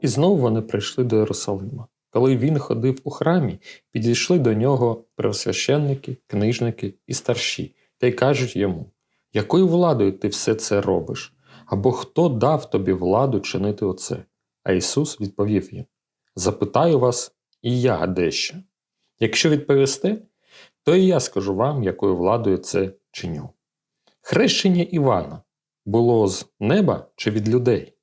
І знову вони прийшли до Єрусалима. Коли він ходив у храмі, підійшли до нього первосвященники, книжники і старші, та й кажуть йому: якою владою ти все це робиш? Або хто дав тобі владу чинити оце? А Ісус відповів їм: Запитаю вас і я дещо. Якщо відповісте, то і я скажу вам, якою владою це чиню. Хрещення Івана було з неба чи від людей?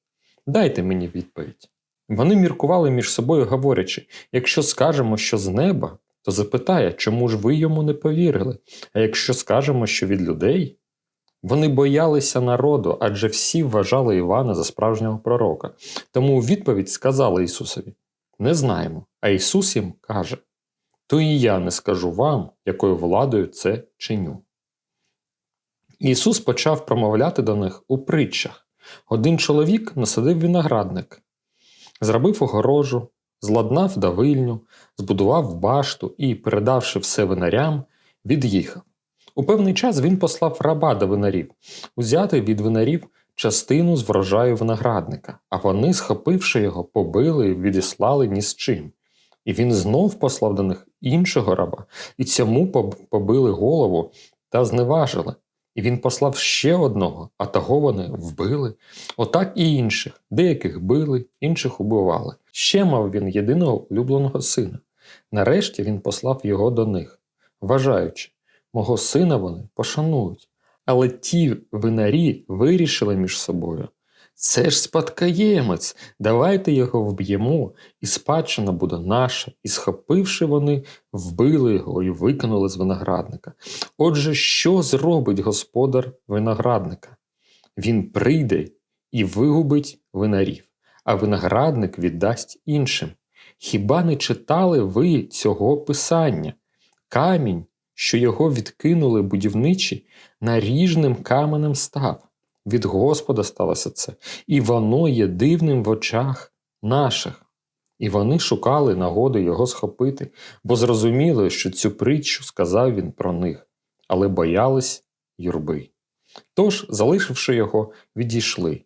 Дайте мені відповідь. Вони міркували між собою, говорячи: якщо скажемо, що з неба, то запитає, чому ж ви йому не повірили? А якщо скажемо, що від людей? Вони боялися народу, адже всі вважали Івана за справжнього пророка. Тому у відповідь сказали Ісусові: Не знаємо. А Ісус їм каже: То і я не скажу вам, якою владою це чиню. Ісус почав промовляти до них у притчах. Один чоловік насадив виноградник, зробив огорожу, зладнав давильню, збудував башту і, передавши все винарям, від'їхав. У певний час він послав раба до винарів, узяти від винарів частину з врожаю виноградника, а вони, схопивши його, побили і відіслали ні з чим. І він знов послав до них іншого раба, і цьому побили голову та зневажили. І він послав ще одного, а того вони вбили. Отак і інших. Деяких били, інших убивали. Ще мав він єдиного улюбленого сина. Нарешті він послав його до них, вважаючи, мого сина вони пошанують. Але ті винарі вирішили між собою. Це ж спадкоємець, давайте його вб'ємо, і спадщина буде наша. І схопивши вони, вбили його і викинули з виноградника. Отже, що зробить господар виноградника? Він прийде і вигубить винарів, а виноградник віддасть іншим. Хіба не читали ви цього писання? Камінь, що його відкинули будівничі, наріжним каменем став. Від Господа сталося це, і воно є дивним в очах наших. І вони шукали нагоди його схопити, бо зрозуміли, що цю притчу сказав він про них, але боялись юрби. Тож, залишивши його, відійшли.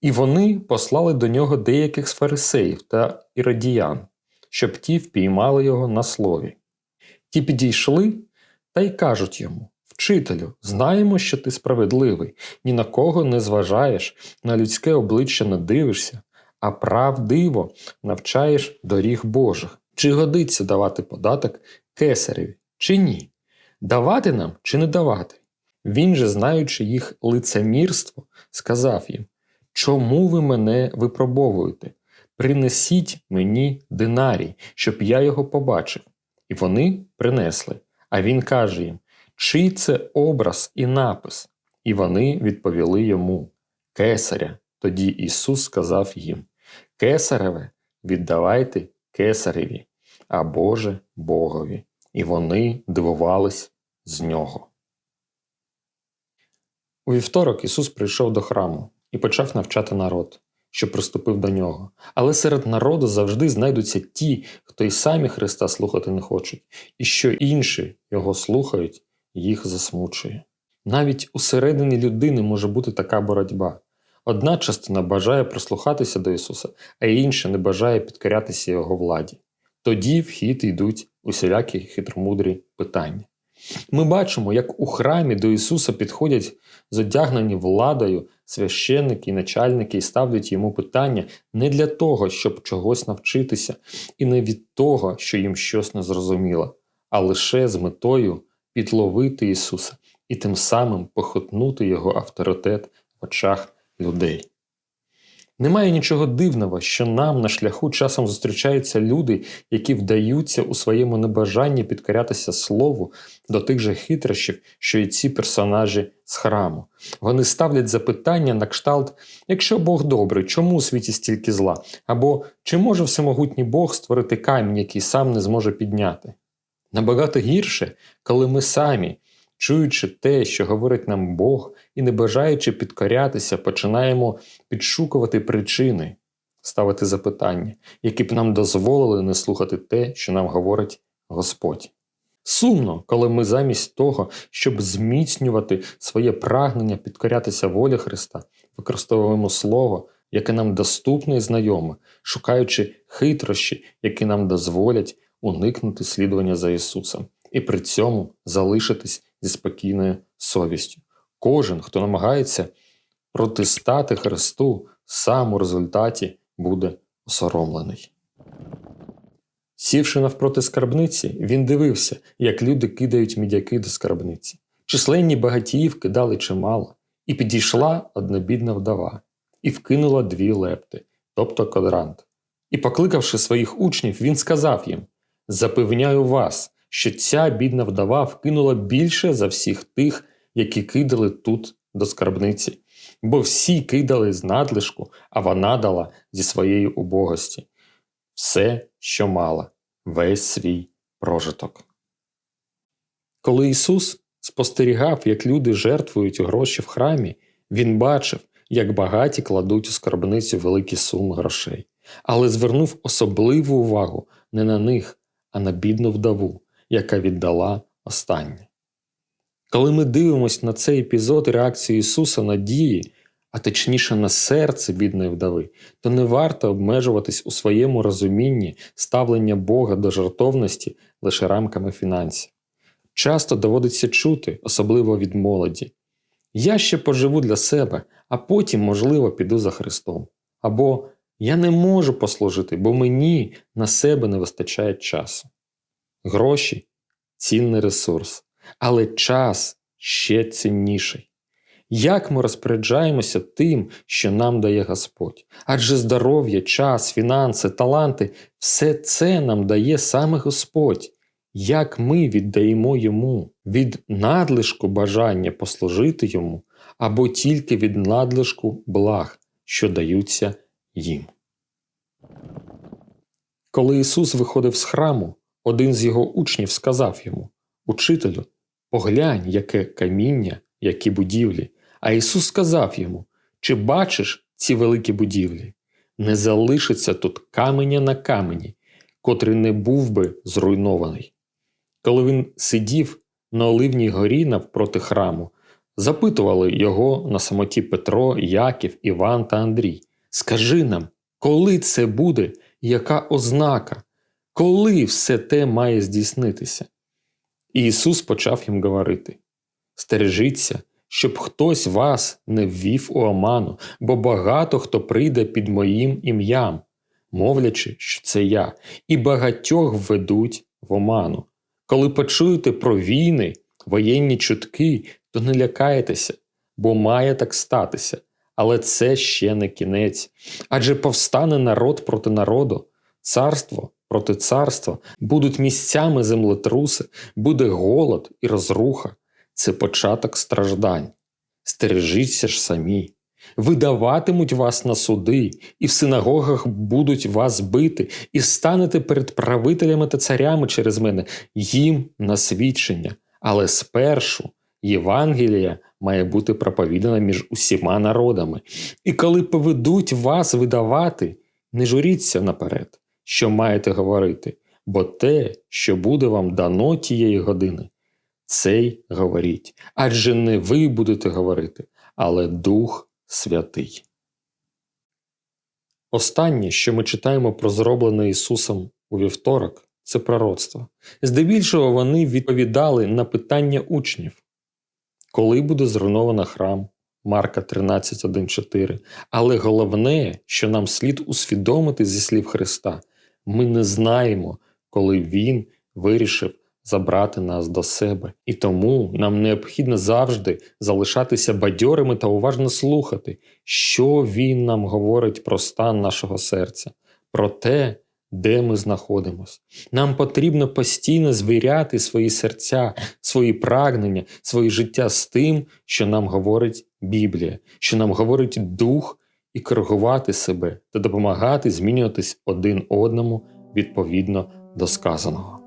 І вони послали до нього деяких з фарисеїв та іродіян, щоб ті впіймали його на слові. Ті підійшли та й кажуть йому: Вчителю, знаємо, що ти справедливий, ні на кого не зважаєш, на людське обличчя не дивишся, а правдиво навчаєш доріг Божих. Чи годиться давати податок кесареві, чи ні? Давати нам чи не давати? Він же, знаючи їх лицемірство, сказав їм: Чому ви мене випробовуєте? Принесіть мені динарій, щоб я його побачив. І вони принесли. А він каже їм: Чий це образ і напис? І вони відповіли йому Кесаря. Тоді Ісус сказав їм: Кесареве віддавайте кесареві, а Боже Богові. І вони дивувались з нього. У вівторок Ісус прийшов до храму і почав навчати народ, що приступив до нього. Але серед народу завжди знайдуться ті, хто й самі Христа слухати не хочуть, і що інші його слухають, їх засмучує. Навіть усередині людини може бути така боротьба. Одна частина бажає прислухатися до Ісуса, а інша не бажає підкорятися Його владі. Тоді в хід йдуть усілякі хитромудрі питання. Ми бачимо, як у храмі до Ісуса підходять зодягнені владою священники і начальники і ставлять йому питання не для того, щоб чогось навчитися, і не від того, що їм щось не зрозуміло, а лише з метою підловити Ісуса і тим самим похитнути Його авторитет в очах людей. Немає нічого дивного, що нам на шляху часом зустрічаються люди, які вдаються у своєму небажанні підкорятися слову до тих же хитрощів, що й ці персонажі з храму. Вони ставлять запитання на кшталт: якщо Бог добрий, чому у світі стільки зла? Або чи може всемогутній Бог створити камінь, який сам не зможе підняти? Набагато гірше, коли ми самі, чуючи те, що говорить нам Бог, і не бажаючи підкорятися, починаємо підшукувати причини, ставити запитання, які б нам дозволили не слухати те, що нам говорить Господь. Сумно, коли ми замість того, щоб зміцнювати своє прагнення підкорятися волі Христа, використовуємо Слово яке нам доступне і знайоме, шукаючи хитрощі, які нам дозволять уникнути слідування за Ісусом, і при цьому залишитись зі спокійною совістю. Кожен, хто намагається протистати Христу, сам у результаті буде осоромлений. Сівши навпроти скарбниці, він дивився, як люди кидають мідяки до скарбниці. Численні багатіїв кидали чимало, і підійшла одна бідна вдова, і вкинула дві лепти, тобто квадрант. І, покликавши своїх учнів, він сказав їм: Запевняю вас, що ця бідна вдова вкинула більше за всіх тих, які кидали тут до скарбниці, бо всі кидали з надлишку, а вона дала зі своєї убогості все, що мала, весь свій прожиток. Коли Ісус спостерігав, як люди жертвують гроші в храмі, Він бачив, як багаті кладуть у скарбницю великі суми грошей, але звернув особливу увагу не на них, а на бідну вдову, яка віддала останнє. Коли ми дивимося на цей епізод реакції Ісуса на дії, а точніше на серце бідної вдови, то не варто обмежуватись у своєму розумінні ставлення Бога до жертовності лише рамками фінансів. Часто доводиться чути, особливо від молоді. Я ще поживу для себе, а потім, можливо, піду за Христом. Або я не можу послужити, бо мені на себе не вистачає часу. Гроші цінний ресурс, але час ще цінніший. Як ми розпоряджаємося тим, що нам дає Господь? Адже здоров'я, час, фінанси, таланти все це нам дає саме Господь. Як ми віддаємо йому від надлишку бажання послужити йому, або тільки від надлишку благ, що даються їм. Коли Ісус виходив з храму, один з його учнів сказав йому Учителю, поглянь, яке каміння, які будівлі. А Ісус сказав йому: Чи бачиш ці великі будівлі? Не залишиться тут каменя на камені, котрий не був би зруйнований. Коли він сидів на Оливній горі навпроти храму, запитували його на самоті Петро, Яків, Іван та Андрій: Скажи нам, коли це буде, яка ознака, коли все те має здійснитися? І Ісус почав їм говорити: Стережіться, щоб хтось вас не ввів у оману, бо багато хто прийде під моїм ім'ям, мовлячи, що це я, і багатьох введуть в оману. Коли почуєте про війни, воєнні чутки, то не лякайтеся, бо має так статися. Але це ще не кінець. Адже повстане народ проти народу, царство проти царства, будуть місцями землетруси, буде голод і розруха. Це початок страждань. Стережіться ж самі. Видаватимуть вас на суди, і в синагогах будуть вас бити, і станете перед правителями та царями через мене, їм на свідчення. Але спершу Євангелія має бути проповідана між усіма народами. І коли поведуть вас видавати, не журіться наперед, що маєте говорити, бо те, що буде вам дано тієї години, цей говоріть. Адже не ви будете говорити, але Дух Святий. Останнє, що ми читаємо про зроблене Ісусом у вівторок, це пророцтво. Здебільшого вони відповідали на питання учнів, коли буде зруйновано храм Марка 13.1.4. Але головне, що нам слід усвідомити зі слів Христа, ми не знаємо, коли Він вирішив забрати нас до себе. І тому нам необхідно завжди залишатися бадьорими та уважно слухати, що Він нам говорить про стан нашого серця, про те, де ми знаходимося. Нам потрібно постійно звіряти свої серця, свої прагнення, своє життя з тим, що нам говорить Біблія, що нам говорить Дух, і коригувати себе та допомагати змінюватись один одному відповідно до сказаного.